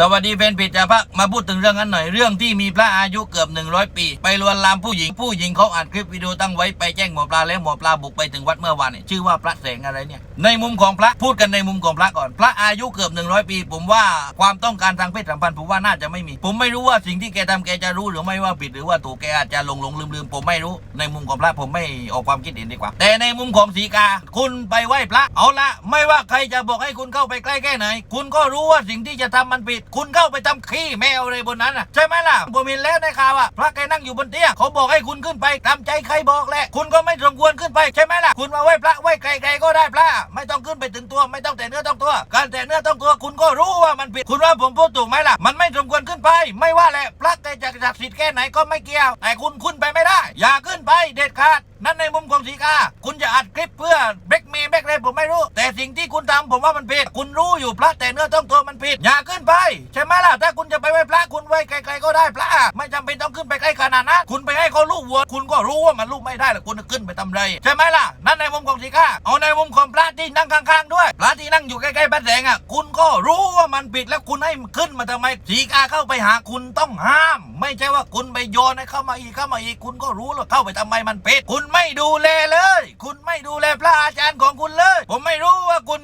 สวัสดีแฟนเพจจ่าพักมาพูดถึงเรื่องนั้นหน่อยเรื่องที่มีพระอายุเกือบ 100 ปี ไปลวนลามผู้หญิงผู้หญิงเขาอัดคลิปวิดีโอตั้งไว้ไปแจ้งหมอปลาแล้วหมอปลาบุกไปถึงวัดเมื่อวานเนี่ยชื่อว่าพระแสงอะไรเนี่ยในมุมของพระพูดกันในมุมของพระก่อน พระอายุเกือบ 100 ปี ผมว่าความต้องการทางเพศสัมพันธ์ผมว่าน่าจะไม่มี ผมไม่รู้ว่าสิ่งที่แกทำแกจะรู้หรือไม่ว่าผิดหรือว่าถูกแกอาจจะหลงหลงลืมลืมผมไม่รู้ ในมุมของพระผมไม่ออกความคิดเห็นดีกว่า แต่ในมุมของสีกา คุณไปไหว้พระเอาละไม่ว่าใครจะบอกให้คุณเข้าไปใกล้แค่ไหน คุณก็รู้ว่าสิ่งที่จะทำมันผิดคุณเข้าไปทำขี้แมวอะไรบนนั้นอะใช่ไหมล่ะผมเห็นแล้วในข่าวอะพระแกนั่งอยู่บนเตียงเขาบอกให้คุณขึ้นไปตามใจใครบอกแหละคุณก็ไม่สมควรขึ้นไปใช่ไหมล่ะคุณมาไหว้พระไหว้ใครๆก็ได้พระไม่ต้องขึ้นไปถึงตัวไม่ต้องแตะเนื้อต้องตัว การแตะเนื้อต้องตัวคุณก็รู้ว่ามันผิดคุณว่าผมพูดถูกไหมล่ะ มันไม่สมควรขึ้นไป ไม่ว่าแหละพระแกจะศักดิ์สิทธิ์แค่ไหนก็ไม่เกี่ยว แต่คุณขึ้นไปไม่ได้อย่าขึ้น ไปเด็ดขาด นั่นในมุมของสีกาคุณจะอัดคลิปเพื่อเบกเมีเบกอะไรผมไม่รู้ แต่สิ่งที่คุณทำผมว่ามันผิด คุณรู้อยู่พระแต่เนื้อต้องตัวมันผิด อย่าขึ้นไป ใช่ไหมล่ะถ้าคุณจะไปไหว้พระคุณไหว้ไกลๆก็ได้พระ เป็นต้องขึ้นไปใกล้ขนาดนั้นคุณไปให้เขาลูกวัว คุณก็รู้ว่ามันลูกไม่ได้แล้วคุณจะขึ้นไปทำไรใช่ไหมล่ะนั่นในมุมของสีกาเอาในมุมของพระที่นั่งข้างๆด้วยพระที่นั่งอยู่ใกล้ๆพระแสงอะคุณก็รู้ว่ามันผิดแล้วคุณให้ขึ้นมาทำไมสีกาเข้าไปหาคุณต้องห้าม ไม่ใช่ว่าคุณไปโยนให้เข้ามาอีกเข้ามาอีกคุณก็รู้แล้วเข้าไปทำไมมันผิดคุณไม่ดูแลเลย คุณไม่ดูแลพระอาจารย์ของคุณเลย ผมไม่รู้ว่าคุณ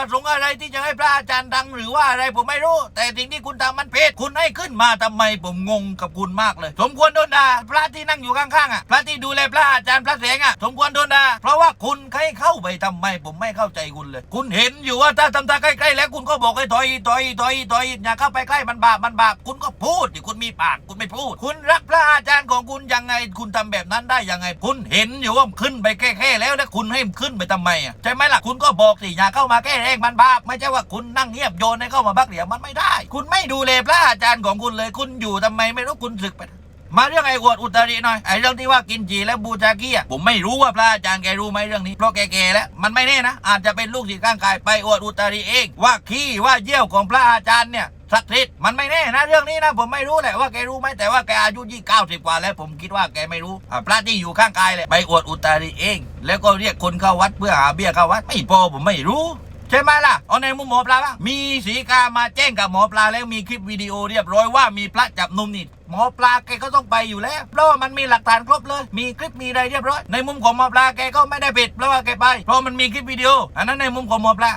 ประสงค์อะไรที่จะให้พระอาจารย์ดัง หรือว่าอะไรผมไม่รู้ แต่สิ่งที่คุณทำมันผิดคุณให้ขึ้นมาทำไมผมงงกับคุณมากเลย สมควรโดนด่าพระที่นั่งอยู่ข้างๆอะพระที่ดูแลพระอาจารย์พระเสงอะสมควรโดน คุณให้เข้าไปทำไมผมไม่เข้าใจคุณเลย คุณเห็นอยู่ว่าถ้าทำตาใกล้ๆแล้วคุณก็บอกให้ถอยถอยถอยถอยอย่าเข้าไปใกล้มันบาปมันบาปคุณก็พูดดิคุณมีปากคุณไม่พูด คุณรักพระอาจารย์ของคุณยังไง คุณทำแบบนั้นได้ยังไง คุณเห็นอยู่ว่าขึ้นไปแค่แค่แล้วแล้วคุณให้ขึ้นไปทำไมอะใช่ไหมล่ะคุณก็บอกสิอย่าเข้ามาแก้แรงมันบาปไม่ใช่ว่าคุณนั่งเงียบโยนให้เข้ามาบักเดี๋ยวมันไม่ได้ คุณไม่ดูแลพระอาจารย์ของคุณเลย คุณอยู่ทำไมไม่รู้คุณศึกไป มาเรื่องไอ้อวดอุตริหน่อยไอ้เรื่องที่ว่ากินจีแล้วบูชากี้อะผมไม่รู้ว่าพระอาจารย์แกรู้ไหมเรื่องนี้เพราะแกๆแล้วมันไม่แน่นะ อาจจะเป็นลูกศิษย์ข้างกายไปอวดอุตริเอง ว่าขี้ว่าเยี่ยวของพระอาจารย์เนี่ยศักดิ์สิทธิ์มันไม่แน่นะเรื่องนี้นะผมไม่รู้แหละว่าแกรู้ไหมแต่ว่าแกอายุยี่เก้าสิบกว่าแล้วผมคิดว่าแกไม่รู้พระที่อยู่ข้างกายเลยไปอวดอุตริเอง แล้วก็เรียกคนเข้าวัดเพื่อหาเบี้ยเข้าวัด ไม่พอผมไม่รู้ใช่ไหมล่ะเอาในมุมหมอปลาบ้างมีสีกามาแจ้งกับหมอปลาแล้วมีคลิปวิดีโอเรียบร้อยว่ามีพระจับนมนี่ หมอปลาแกก็ต้องไปอยู่แล้ว เพราะว่ามันมีหลักฐานครบเลย มีคลิปมีอะไรเรียบร้อย ในมุมของหมอปลาแกก็ไม่ได้ผิดเพราะว่าแกไป เพราะมันมีคลิปวิดีโอ อันนั้นในมุมของหมอปลา